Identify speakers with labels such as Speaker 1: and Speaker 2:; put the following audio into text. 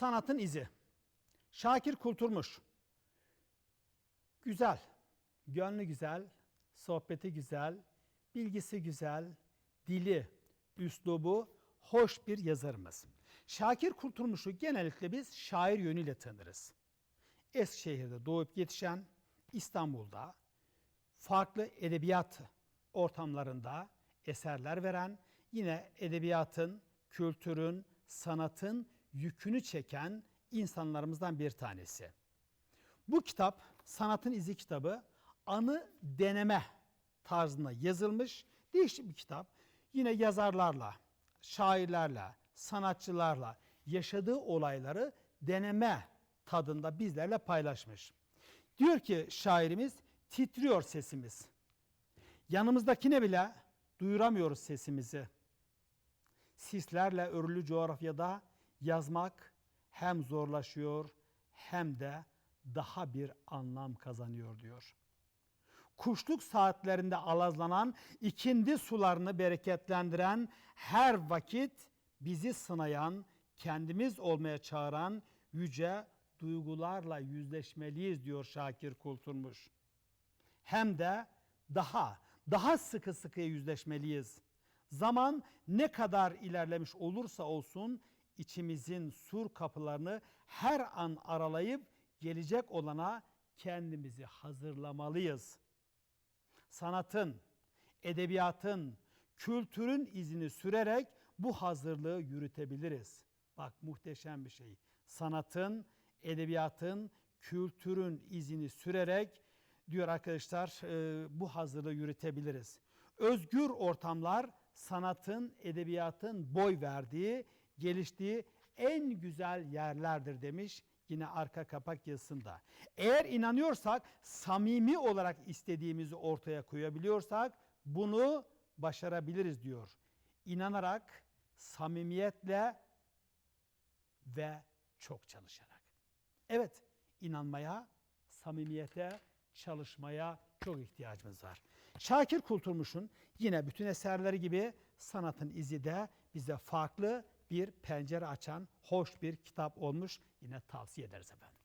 Speaker 1: Sanatın izi. Şakir Kulturmuş. Güzel, gönlü güzel, sohbeti güzel, bilgisi güzel, dili, üslubu hoş bir yazarımız. Şakir Kurtulmuş'u genellikle biz şair yönüyle tanırız. Eskişehir'de doğup yetişen, İstanbul'da farklı edebiyat ortamlarında eserler veren, yine edebiyatın, kültürün, sanatın yükünü çeken insanlarımızdan bir tanesi. Bu kitap Sanatın İzi kitabı anı deneme tarzında yazılmış değişik bir kitap. Yine yazarlarla, şairlerle, sanatçılarla yaşadığı olayları deneme tadında bizlerle paylaşmış. Diyor ki şairimiz titriyor sesimiz. Yanımızdakine bile duyuramıyoruz sesimizi. Sislerle örülü coğrafyada yazmak hem zorlaşıyor hem de daha bir anlam kazanıyor diyor. Kuşluk saatlerinde alazlanan ikindi sularını bereketlendiren her vakit bizi sınayan, kendimiz olmaya çağıran yüce duygularla yüzleşmeliyiz diyor Şakir Kulturmuş. Hem de daha, daha sıkı sıkıya yüzleşmeliyiz. Zaman ne kadar ilerlemiş olursa olsun içimizin sur kapılarını her an aralayıp gelecek olana kendimizi hazırlamalıyız. Sanatın, edebiyatın, kültürün izini sürerek bu hazırlığı yürütebiliriz. Bak muhteşem bir şey. Sanatın, edebiyatın, kültürün izini sürerek diyor arkadaşlar e, bu hazırlığı yürütebiliriz. Özgür ortamlar sanatın, edebiyatın boy verdiği, geliştiği en güzel yerlerdir demiş yine arka kapak yazısında. Eğer inanıyorsak, samimi olarak istediğimizi ortaya koyabiliyorsak bunu başarabiliriz diyor. İnanarak, samimiyetle ve çok çalışarak. Evet, inanmaya, samimiyete, çalışmaya çok ihtiyacımız var. Şakir Kulturmuş'un yine bütün eserleri gibi sanatın izi de bize farklı bir pencere açan hoş bir kitap olmuş. Yine tavsiye ederiz efendim.